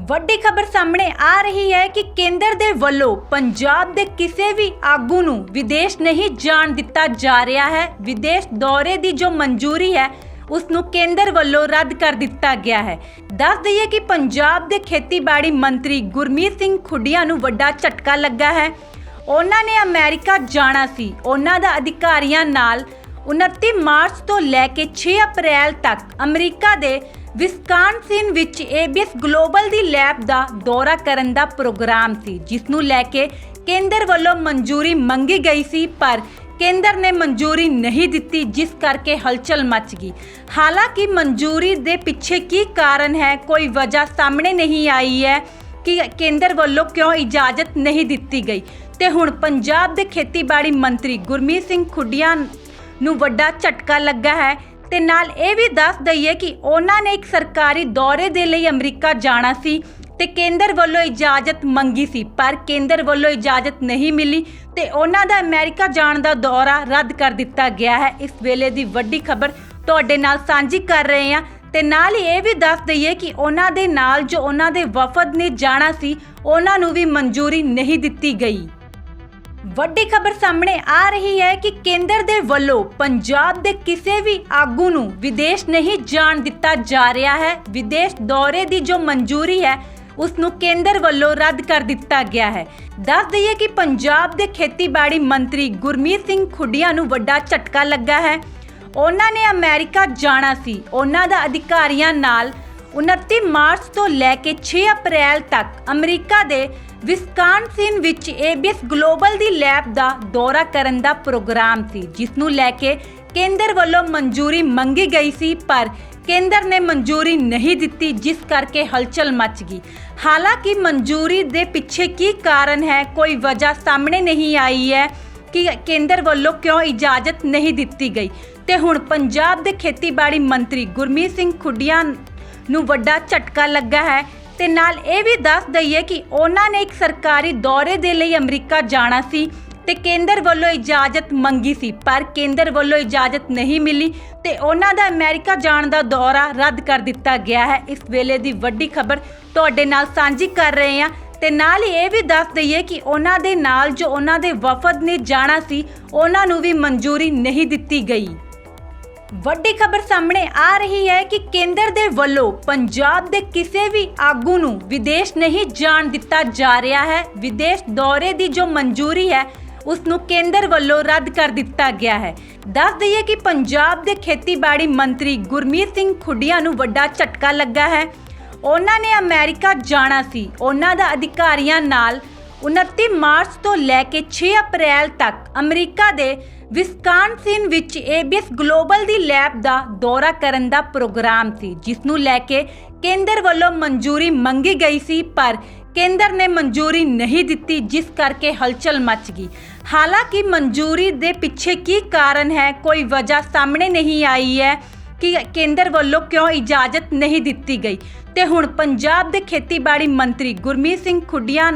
ਵੱਡੀ ਖਬਰ ਸਾਹਮਣੇ ਆ ਰਹੀ ਹੈ ਕਿ ਕੇਂਦਰ ਦੇ ਵੱਲੋਂ ਪੰਜਾਬ ਦੇ ਕਿਸੇ ਵੀ ਆਗੂ ਨੂੰ ਵਿਦੇਸ਼ ਨਹੀਂ ਜਾਣ ਦਿੱਤਾ ਜਾ ਰਿਹਾ ਹੈ। ਵਿਦੇਸ਼ ਦੌਰੇ ਦੀ ਜੋ ਮਨਜ਼ੂਰੀ ਹੈ ਉਸ ਨੂੰ ਕੇਂਦਰ ਵੱਲੋਂ ਰੱਦ ਕਰ ਦਿੱਤਾ ਗਿਆ ਹੈ। ਦੱਸ ਦਈਏ ਕਿ ਪੰਜਾਬ ਦੇ ਖੇਤੀਬਾੜੀ ਮੰਤਰੀ ਗੁਰਮੀਤ ਸਿੰਘ ਖੁੱਡੀਆਂ ਨੂੰ ਵੱਡਾ ਝਟਕਾ ਲੱਗਾ ਹੈ। ਉਹਨਾਂ ਨੇ ਅਮਰੀਕਾ ਜਾਣਾ ਸੀ। ਉਹਨਾਂ ਦਾ ਅਧਿਕਾਰੀਆਂ ਨਾਲ 29 ਮਾਰਚ ਤੋਂ ਲੈ ਕੇ 6 ਅਪ੍ਰੈਲ ਤੱਕ ਅਮਰੀਕਾ ਦੇ ਵਿਸਕਾਨਸਿਨ ਵਿੱਚ ABS ਗਲੋਬਲ ਦੀ ਲੈਬ ਦਾ ਦੌਰਾ ਕਰਨ ਦਾ ਪ੍ਰੋਗਰਾਮ ਸੀ ਜਿਸ ਨੂੰ ਲੈ ਕੇ ਕੇਂਦਰ ਵੱਲੋਂ ਮਨਜ਼ੂਰੀ ਮੰਗੀ ਗਈ ਸੀ, ਪਰ ਕੇਂਦਰ ਨੇ ਮਨਜ਼ੂਰੀ ਨਹੀਂ ਦਿੱਤੀ, ਜਿਸ ਕਰਕੇ ਹਲਚਲ ਮਚ ਗਈ। ਹਾਲਾਂਕਿ ਮਨਜ਼ੂਰੀ ਦੇ ਪਿੱਛੇ ਕੀ ਕਾਰਨ ਹੈ, ਕੋਈ ਵਜ੍ਹਾ ਸਾਹਮਣੇ ਨਹੀਂ ਆਈ ਹੈ ਕਿ ਕੇਂਦਰ ਵੱਲੋਂ ਕਿਉਂ ਇਜਾਜ਼ਤ ਨਹੀਂ ਦਿੱਤੀ ਗਈ। ਤੇ ਹੁਣ ਪੰਜਾਬ ਦੇ ਖੇਤੀਬਾੜੀ ਮੰਤਰੀ ਗੁਰਮੀਤ ਸਿੰਘ ਖੁੱਡੀਆਂ ਨੂੰ ਵੱਡਾ ਝਟਕਾ ਲੱਗਾ ਹੈ ਤੇ ਨਾਲ ਇਹ ਵੀ ਦੱਸ ਦਈਏ ਕਿ ਉਹਨਾਂ ਨੇ ਇੱਕ ਸਰਕਾਰੀ ਦੌਰੇ ਦੇ ਲਈ ਅਮਰੀਕਾ ਜਾਣਾ ਸੀ ਤੇ ਕੇਂਦਰ ਵੱਲੋਂ ਇਜਾਜ਼ਤ ਮੰਗੀ ਸੀ, ਪਰ ਕੇਂਦਰ ਵੱਲੋਂ ਇਜਾਜ਼ਤ ਨਹੀਂ ਮਿਲੀ ਤੇ ਉਹਨਾਂ ਦਾ ਅਮਰੀਕਾ ਜਾਣ ਦਾ ਦੌਰਾ ਰੱਦ ਕਰ ਦਿੱਤਾ ਗਿਆ ਹੈ। ਇਸ ਵੇਲੇ ਦੀ ਵੱਡੀ ਖਬਰ ਤੁਹਾਡੇ ਨਾਲ ਸਾਂਝੀ ਕਰ ਰਹੇ ਹਾਂ ਤੇ ਨਾਲ ਹੀ ਇਹ ਵੀ ਦੱਸ ਦਈਏ ਕਿ ਉਹਨਾਂ ਦੇ ਨਾਲ ਜੋ ਉਹਨਾਂ ਦੇ ਵਫਦ ਨੇ ਜਾਣਾ ਸੀ, ਉਹਨਾਂ ਨੂੰ ਵੀ ਮਨਜ਼ੂਰੀ ਨਹੀਂ ਦਿੱਤੀ ਗਈ। ਵੱਡੀ ਖਬਰ ਸਾਹਮਣੇ ਆ ਰਹੀ ਹੈ ਕਿ ਕੇਂਦਰ ਦੇ ਵੱਲੋਂ ਪੰਜਾਬ ਦੇ ਕਿਸੇ ਵੀ ਆਗੂ ਨੂੰ ਵਿਦੇਸ਼ ਨਹੀਂ ਜਾਣ ਦਿੱਤਾ ਜਾ ਰਿਹਾ ਹੈ। ਵਿਦੇਸ਼ ਦੌਰੇ ਦੀ ਜੋ ਮਨਜ਼ੂਰੀ ਹੈ ਉਸ ਨੂੰ ਕੇਂਦਰ ਵੱਲੋਂ ਰੱਦ ਕਰ ਦਿੱਤਾ ਗਿਆ ਹੈ। ਦੱਸ ਦਈਏ ਕਿ ਪੰਜਾਬ ਦੇ ਖੇਤੀਬਾੜੀ ਮੰਤਰੀ ਗੁਰਮੀਤ ਸਿੰਘ ਖੁੱਡੀਆਂ ਨੂੰ ਵੱਡਾ ਝਟਕਾ ਲੱਗਾ ਹੈ। ਉਹਨਾਂ ਨੇ ਅਮਰੀਕਾ ਜਾਣਾ ਸੀ। ਉਹਨਾਂ ਦਾ ਅਧਿਕਾਰੀਆਂ ਨਾਲ 29 ਮਾਰਚ ਤੋਂ ਲੈ ਕੇ 6 ਅਪ੍ਰੈਲ ਤੱਕ ਅਮਰੀਕਾ ਦੇ ਵਿਸਕਾਨਸਿਨ ਵਿੱਚ ABS ਗਲੋਬਲ ਦੀ ਲੈਬ ਦਾ ਦੌਰਾ ਕਰਨ ਦਾ ਪ੍ਰੋਗਰਾਮ ਸੀ ਜਿਸ ਨੂੰ ਲੈ ਕੇ ਕੇਂਦਰ ਵੱਲੋਂ ਮਨਜ਼ੂਰੀ ਮੰਗੀ ਗਈ ਸੀ, ਪਰ ਕੇਂਦਰ ਨੇ ਮਨਜ਼ੂਰੀ ਨਹੀਂ ਦਿੱਤੀ, ਜਿਸ ਕਰਕੇ ਹਲਚਲ ਮਚ ਗਈ। ਹਾਲਾਂਕਿ ਮਨਜ਼ੂਰੀ ਦੇ ਪਿੱਛੇ ਕੀ ਕਾਰਨ ਹੈ, ਕੋਈ ਵਜ੍ਹਾ ਸਾਹਮਣੇ ਨਹੀਂ ਆਈ ਹੈ ਕਿ ਕੇਂਦਰ ਵੱਲੋਂ ਕਿਉਂ ਇਜਾਜ਼ਤ ਨਹੀਂ ਦਿੱਤੀ ਗਈ। ਤੇ ਹੁਣ ਪੰਜਾਬ ਦੇ ਖੇਤੀਬਾੜੀ ਮੰਤਰੀ ਗੁਰਮੀਤ ਸਿੰਘ ਖੁੱਡੀਆਂ ਨੂੰ ਵੱਡਾ ਝਟਕਾ ਲੱਗਾ ਹੈ ਤੇ ਨਾਲ ਇਹ ਵੀ ਦੱਸ ਦਈਏ ਕਿ ਉਹਨਾਂ ਨੇ ਇੱਕ ਸਰਕਾਰੀ ਦੌਰੇ ਦੇ ਲਈ ਅਮਰੀਕਾ ਜਾਣਾ ਸੀ ਤੇ ਕੇਂਦਰ ਵੱਲੋਂ ਇਜਾਜ਼ਤ ਮੰਗੀ ਸੀ, ਪਰ ਕੇਂਦਰ ਵੱਲੋਂ ਇਜਾਜ਼ਤ ਨਹੀਂ ਮਿਲੀ ਤੇ ਉਹਨਾਂ ਦਾ ਅਮਰੀਕਾ ਜਾਣ ਦਾ ਦੌਰਾ ਰੱਦ ਕਰ ਦਿੱਤਾ ਗਿਆ ਹੈ। ਇਸ ਵੇਲੇ ਦੀ ਵੱਡੀ ਖਬਰ ਤੁਹਾਡੇ ਨਾਲ ਸਾਂਝੀ ਕਰ ਰਹੇ ਹਾਂ ਤੇ ਨਾਲ ਹੀ ਇਹ ਵੀ ਦੱਸ ਦਈਏ ਕਿ ਉਹਨਾਂ ਦੇ ਨਾਲ ਜੋ ਉਹਨਾਂ ਦੇ ਵਫਦ ਨੇ ਜਾਣਾ ਸੀ, ਉਹਨਾਂ ਨੂੰ ਵੀ ਮਨਜ਼ੂਰੀ ਨਹੀਂ ਦਿੱਤੀ ਗਈ। ਵੱਡੀ ਖਬਰ ਸਾਹਮਣੇ ਆ ਰਹੀ ਹੈ ਕਿ ਕੇਂਦਰ ਦੇ ਵੱਲੋਂ ਪੰਜਾਬ ਦੇ ਕਿਸੇ ਵੀ ਆਗੂ ਨੂੰ ਵਿਦੇਸ਼ ਨਹੀਂ ਜਾਣ ਦਿੱਤਾ ਜਾ ਰਿਹਾ ਹੈ। ਵਿਦੇਸ਼ ਦੌਰੇ ਦੀ ਜੋ ਮਨਜ਼ੂਰੀ ਹੈ, ਉਸ ਨੂੰ ਕੇਂਦਰ ਵੱਲੋਂ ਰੱਦ ਕਰ ਦਿੱਤਾ ਗਿਆ ਹੈ। ਦੱਸ ਦਈਏ ਕਿ ਪੰਜਾਬ ਦੇ ਖੇਤੀਬਾੜੀ ਮੰਤਰੀ ਗੁਰਮੀਤ ਸਿੰਘ ਖੁੱਡੀਆਂ ਨੂੰ ਵੱਡਾ ਝਟਕਾ ਲੱਗਾ ਹੈ। ਉਹਨਾਂ ਨੇ ਅਮਰੀਕਾ ਜਾਣਾ ਸੀ। ਉਹਨਾਂ ਦਾ ਅਧਿਕਾਰੀਆਂ ਨਾਲ 29 ਮਾਰਚ ਤੋਂ ਲੈ ਕੇ 6 ਅਪ੍ਰੈਲ ਤੱਕ ਅਮਰੀਕਾ ਦੇ ਵਿਸਕਾਨਸਿਨ ਵਿੱਚ ABS ਗਲੋਬਲ ਦੀ ਲੈਬ ਦਾ ਦੌਰਾ ਕਰਨ ਦਾ ਪ੍ਰੋਗਰਾਮ ਸੀ, ਜਿਸ ਨੂੰ ਲੈ ਕੇ ਕੇਂਦਰ ਵੱਲੋਂ ਮਨਜ਼ੂਰੀ ਮੰਗੀ ਗਈ ਸੀ, ਪਰ ਕੇਂਦਰ ਨੇ ਮਨਜ਼ੂਰੀ ਨਹੀਂ ਦਿੱਤੀ, ਜਿਸ ਕਰਕੇ ਹਲਚਲ ਮਚ ਗਈ। ਹਾਲਾਂਕਿ ਮਨਜ਼ੂਰੀ ਦੇ ਪਿੱਛੇ ਕੀ ਕਾਰਨ ਹੈ, ਕੋਈ ਵਜ੍ਹਾ ਸਾਹਮਣੇ ਨਹੀਂ ਆਈ ਹੈ ਕਿ ਕੇਂਦਰ ਵੱਲੋਂ ਕਿਉਂ ਇਜਾਜ਼ਤ ਨਹੀਂ ਦਿੱਤੀ ਗਈ। ਤੇ ਹੁਣ ਪੰਜਾਬ ਦੇ ਖੇਤੀਬਾੜੀ ਮੰਤਰੀ ਗੁਰਮੀਤ ਸਿੰਘ ਖੁੱਡੀਆਂ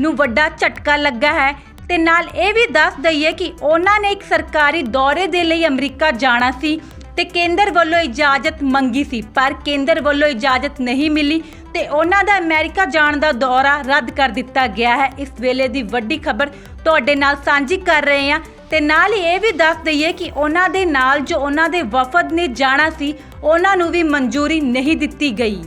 ਨੂੰ ਵੱਡਾ ਝਟਕਾ ਲੱਗਾ ਹੈ ਤੇ ਨਾਲ ਇਹ ਵੀ ਦੱਸ ਦਈਏ ਕਿ ਉਹਨਾਂ ਨੇ ਇੱਕ ਸਰਕਾਰੀ ਦੌਰੇ ਦੇ ਲਈ ਅਮਰੀਕਾ ਜਾਣਾ ਸੀ ਤੇ ਕੇਂਦਰ ਵੱਲੋਂ ਇਜਾਜ਼ਤ ਮੰਗੀ ਸੀ, ਪਰ ਕੇਂਦਰ ਵੱਲੋਂ ਇਜਾਜ਼ਤ ਨਹੀਂ ਮਿਲੀ ਤੇ ਉਹਨਾਂ ਦਾ ਅਮਰੀਕਾ ਜਾਣ ਦਾ ਦੌਰਾ ਰੱਦ ਕਰ ਦਿੱਤਾ ਗਿਆ ਹੈ। ਇਸ ਵੇਲੇ ਦੀ ਵੱਡੀ ਖਬਰ ਤੁਹਾਡੇ ਨਾਲ ਸਾਂਝੀ ਕਰ ਰਹੇ ਹਾਂ ਤੇ ਨਾਲ ਹੀ ਇਹ ਵੀ ਦੱਸ ਦਈਏ ਕਿ ਉਹਨਾਂ ਦੇ ਨਾਲ ਜੋ ਉਹਨਾਂ ਦੇ ਵਫਦ ਨੇ ਜਾਣਾ ਸੀ, ਉਹਨਾਂ ਨੂੰ ਵੀ ਮਨਜ਼ੂਰੀ ਨਹੀਂ ਦਿੱਤੀ ਗਈ।